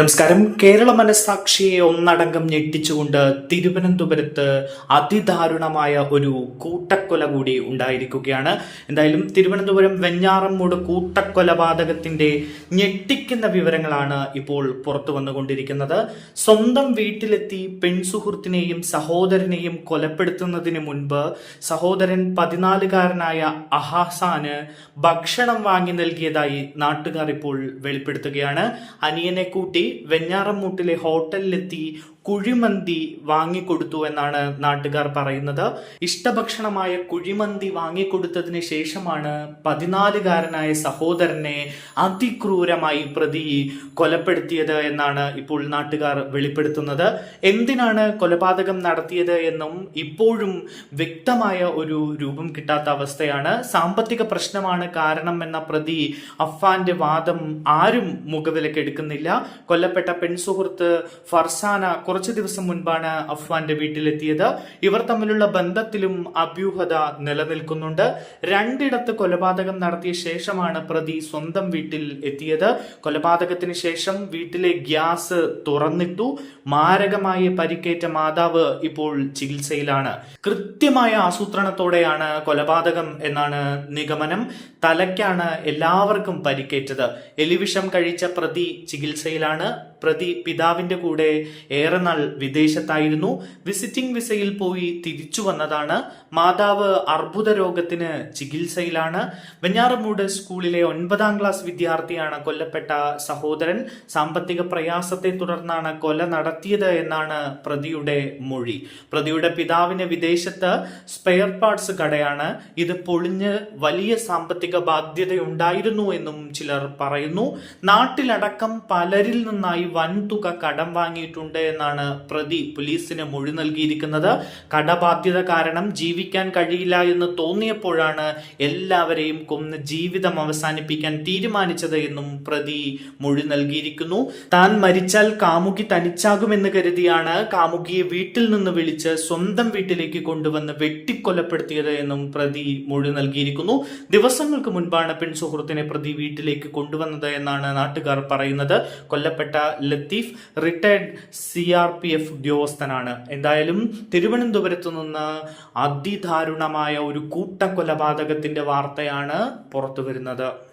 നമസ്കാരം. കേരള മനസാക്ഷിയെ ഒന്നടങ്കം ഞെട്ടിച്ചുകൊണ്ട് തിരുവനന്തപുരത്ത് അതിദാരുണമായ ഒരു കൂട്ടക്കൊല കൂടി ഉണ്ടായിരിക്കുകയാണ്. എന്തായാലും തിരുവനന്തപുരം വെഞ്ഞാറമ്മൂട് കൂട്ടക്കൊലപാതകത്തിന്റെ ഞെട്ടിക്കുന്ന വിവരങ്ങളാണ് ഇപ്പോൾ പുറത്തു വന്നുകൊണ്ടിരിക്കുന്നത്. സ്വന്തം വീട്ടിലെത്തി പെൺസുഹൃത്തിനെയും സഹോദരനെയും കൊലപ്പെടുത്തുന്നതിന് മുൻപ് സഹോദരൻ പതിനാലുകാരനായ അഹാസാന് ഭക്ഷണം വാങ്ങി നൽകിയതായി നാട്ടുകാർ ഇപ്പോൾ വെളിപ്പെടുത്തുകയാണ്. അനിയനെ കൂട്ടി വെഞ്ഞാറമ്മൂട്ടിലെ ഹോട്ടലിലെത്തി കുഴിമന്തി വാങ്ങിക്കൊടുത്തു എന്നാണ് നാട്ടുകാർ പറയുന്നത്. ഇഷ്ടഭക്ഷണമായ കുഴിമന്തി വാങ്ങിക്കൊടുത്തതിന് ശേഷമാണ് പതിനാലുകാരനായ സഹോദരനെ അതിക്രൂരമായി പ്രതി കൊലപ്പെടുത്തിയത് എന്നാണ് ഇപ്പോൾ നാട്ടുകാർ വെളിപ്പെടുത്തുന്നത്. എന്തിനാണ് കൊലപാതകം നടത്തിയത് എന്നും ഇപ്പോഴും വ്യക്തമായ ഒരു രൂപം കിട്ടാത്ത അവസ്ഥയാണ്. സാമ്പത്തിക പ്രശ്നമാണ് കാരണം എന്ന പ്രതി അഫ്ഫാന്റെ വാദം ആരും മുഖവിലക്കെടുക്കുന്നില്ല. കൊല്ലപ്പെട്ട പെൺസുഹൃത്ത് ഫർസാന കുറച്ചു ദിവസം മുൻപാണ് അഫ്വാന്റെ വീട്ടിലെത്തിയത്. ഇവർ തമ്മിലുള്ള ബന്ധത്തിലും അഭ്യൂഹത നിലനിൽക്കുന്നുണ്ട്. രണ്ടിടത്ത് കൊലപാതകം നടത്തിയ ശേഷമാണ് പ്രതി സ്വന്തം വീട്ടിൽ എത്തിയത്. കൊലപാതകത്തിന് ശേഷം വീട്ടിലെ ഗ്യാസ് തുറന്നിട്ടു. മാരകമായി പരിക്കേറ്റ മാതാവ് ഇപ്പോൾ ചികിത്സയിലാണ്. കൃത്യമായ ആസൂത്രണത്തോടെയാണ് കൊലപാതകം എന്നാണ് നിഗമനം. തലയ്ക്കാണ് എല്ലാവർക്കും പരിക്കേറ്റത്. എലിവിഷം കഴിച്ച പ്രതി ചികിത്സയിലാണ്. പ്രതി പിതാവിന്റെ കൂടെ ഏറെ നാൾ വിദേശത്തായിരുന്നു. വിസിറ്റിംഗ് വിസയിൽ പോയി തിരിച്ചു വന്നതാണ്. മാതാവ് അർബുദ രോഗത്തിന് ചികിത്സയിലാണ്. വെഞ്ഞാറമൂട് സ്കൂളിലെ ഒൻപതാം ക്ലാസ് വിദ്യാർത്ഥിയാണ് കൊല്ലപ്പെട്ട സഹോദരൻ. സാമ്പത്തിക പ്രയാസത്തെ തുടർന്നാണ് കൊല നടത്തിയത് എന്നാണ് പ്രതിയുടെ മൊഴി. പ്രതിയുടെ പിതാവിന് വിദേശത്ത് സ്പെയർ പാർട്സ് കടയാണ്. ഇത് പൊളിഞ്ഞ് വലിയ സാമ്പത്തിക ബാധ്യതയുണ്ടായിരുന്നു എന്നും ചിലർ പറയുന്നു. നാട്ടിലടക്കം പലരിൽ നിന്നായി വൻതുക കടം വാങ്ങിയിട്ടുണ്ട് എന്നാണ് പ്രതി പോലീസിന് മൊഴി നൽകിയിരിക്കുന്നത്. കടബാധ്യത കാരണം ജീവിക്കാൻ കഴിയില്ല എന്ന് തോന്നിയപ്പോഴാണ് എല്ലാവരെയും കൊന്ന് ജീവിതം അവസാനിപ്പിക്കാൻ തീരുമാനിച്ചത് എന്നും പ്രതി മൊഴി നൽകിയിരിക്കുന്നു. താൻ മരിച്ചാൽ കാമുകി തനിച്ചാകുമെന്ന് കരുതിയാണ് കാമുകിയെ വീട്ടിൽ നിന്ന് വിളിച്ച് സ്വന്തം വീട്ടിലേക്ക് കൊണ്ടുവന്ന് വെട്ടിക്കൊലപ്പെടുത്തിയത് എന്നും പ്രതി മൊഴി നൽകിയിരിക്കുന്നു. ദിവസങ്ങൾക്ക് മുൻപാണ് പെൺസുഹൃത്തിനെ പ്രതി വീട്ടിലേക്ക് കൊണ്ടുവന്നത് എന്നാണ് നാട്ടുകാർ പറയുന്നത്. കൊല്ലപ്പെട്ട Latheef retired C R P F ഉദ്യോഗസ്ഥനാണ്. എന്തായാലും തിരുവനന്തപുരത്ത് നിന്ന് അതിദാരുണമായ ഒരു കൂട്ടക്കൊലപാതകത്തിന്റെ വാർത്തയാണ് പുറത്തു വരുന്നത്